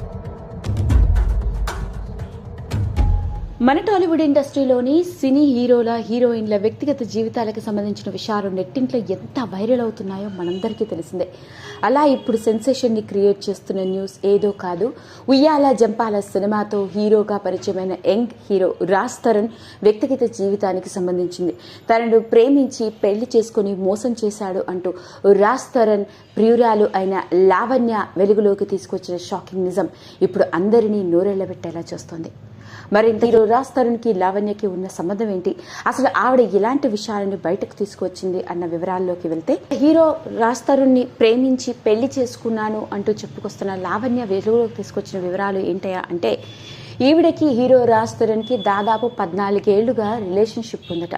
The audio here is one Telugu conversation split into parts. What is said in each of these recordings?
Thank you. మన టాలీవుడ్ ఇండస్ట్రీలోని సినీ హీరోల హీరోయిన్ల వ్యక్తిగత జీవితాలకు సంబంధించిన విషయాలు నెట్టింట్లో ఎంత వైరల్ అవుతున్నాయో మనందరికీ తెలిసిందే. అలా ఇప్పుడు సెన్సేషన్ని క్రియేట్ చేస్తున్న న్యూస్ ఏదో కాదు. ఉయ్యాల జంపాల సినిమాతో హీరోగా పరిచయమైన యంగ్ హీరో రాజ్ తరుణ్ వ్యక్తిగత జీవితానికి సంబంధించింది. తనను ప్రేమించి పెళ్ళి చేసుకుని మోసం చేశాడు అంటూ రాజ్ తరుణ్ ప్రియురాలు అయిన లావణ్య వెలుగులోకి తీసుకొచ్చిన షాకింగ్ నిజం ఇప్పుడు అందరినీ నోరెళ్ళబెట్టేలా చేస్తోంది. మరి హీరో రాజ్ తరుణ్కి లావణ్యకి ఉన్న సంబంధం ఏంటి? అసలు ఆవిడ ఇలాంటి విషయాలను బయటకు తీసుకొచ్చింది అన్న వివరాల్లోకి వెళ్తే హీరో రాజ్ తరుణ్ని ప్రేమించి పెళ్ళి చేసుకున్నాను అంటూ చెప్పుకొస్తున్న లావణ్య వెలుగులోకి తీసుకొచ్చిన వివరాలు ఏంటయా అంటే ఈవిడకి హీరో రాజ్ తరుణ్కి దాదాపు పద్నాలుగేళ్ళుగా రిలేషన్షిప్ ఉందట.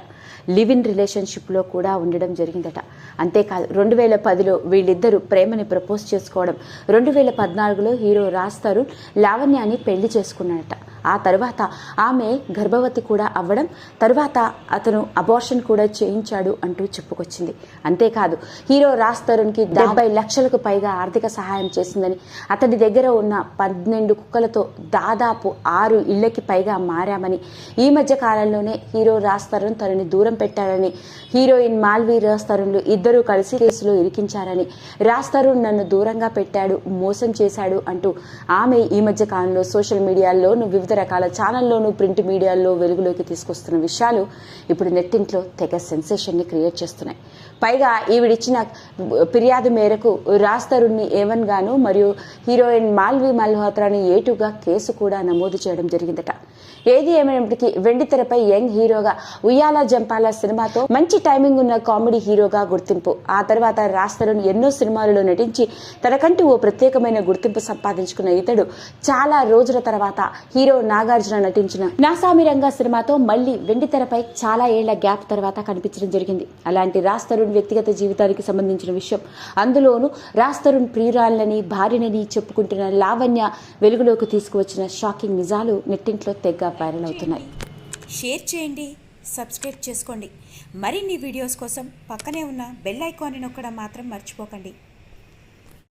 లివ్ ఇన్ రిలేషన్షిప్లో కూడా ఉండడం జరిగిందట. అంతేకాదు రెండు వేల పదిలో వీళ్ళిద్దరూ ప్రేమని ప్రపోజ్ చేసుకోవడం రెండు వేల పద్నాలుగులో హీరో రాజ్ తరుణ్ లావణ్యాన్ని పెళ్ళి చేసుకున్నాడట. ఆ తర్వాత ఆమె గర్భవతి కూడా అవ్వడం తర్వాత అతను అబార్షన్ కూడా చేయించాడు అంటూ చెప్పుకొచ్చింది. అంతేకాదు హీరో రాజ్ తరుణ్కి డెబ్బై లక్షలకు పైగా ఆర్థిక సహాయం చేసిందని అతడి దగ్గర ఉన్న పన్నెండు కుక్కలతో దాదాపు ఆరు ఇళ్ళకి పైగా మారామని ఈ మధ్య కాలంలోనే హీరో రాజ్ తరుణ్ తనని దూరం పెట్టారని హీరోయిన్ మాల్వీ రాజ్ తరుణ్లు ఇద్దరూ కలిసి కేసులో ఇరికించారని రాజ్ తరుణ్ నన్ను దూరంగా పెట్టాడు మోసం చేశాడు అంటూ ఆమె ఈ మధ్య కాలంలో సోషల్ మీడియాలోను వివిధ వివిధ రకాల ఛానల్లోనూ ప్రింట్ మీడియాల్లో వెలుగులోకి తీసుకొస్తున్న విషయాలు ఇప్పుడు నెట్టింట్లో తెగ సెన్సేషన్ని క్రియేట్ చేస్తున్నాయి. పైగా ఈవిడిచ్చిన ఫిర్యాదు మేరకు రాజ్ తరుణ్ని ఏవన్ గాను మరియు హీరోయిన్ మాల్వి మల్హోత్రాని ఏటుగా కేసు కూడా నమోదు చేయడం జరిగిందట. ఏది ఏమైనప్పటికీ వెండి తెరపై యంగ్ హీరోగా ఉయ్యాల జంపాల సినిమాతో మంచి టైమింగ్ ఉన్న కామెడీ హీరోగా గుర్తింపు. ఆ తర్వాత రాజ్ తరుణ్ ఎన్నో సినిమాలలో నటించి తనకంటూ ఓ ప్రత్యేకమైన గుర్తింపు సంపాదించుకున్న ఇతడు చాలా రోజుల తర్వాత హీరో నాగార్జున నటించిన నాసామిరంగా సినిమాతో మళ్ళీ వెండితెరపై చాలా ఏళ్ళ గ్యాప్ తర్వాత కనిపించడం జరిగింది. అలాంటి రాజ్ తరుణ్ వ్యక్తిగత జీవితానికి సంబంధించిన విషయం. అందులోనూ రాజ్ తరుణ్ ప్రియురాలని భార్యనని చెప్పుకుంటున్న లావణ్య వెలుగులోకి తీసుకువచ్చిన షాకింగ్ నిజాలు నెట్టింట్లో తెగ్గ వైరల్ అవుతున్నాయి. షేర్ చేయండి సబ్స్క్రైబ్ చేసుకోండి. మరిన్ని వీడియోస్ కోసం పక్కనే ఉన్న బెల్ ఐకాన్ని నొక్కడం మాత్రం మర్చిపోకండి.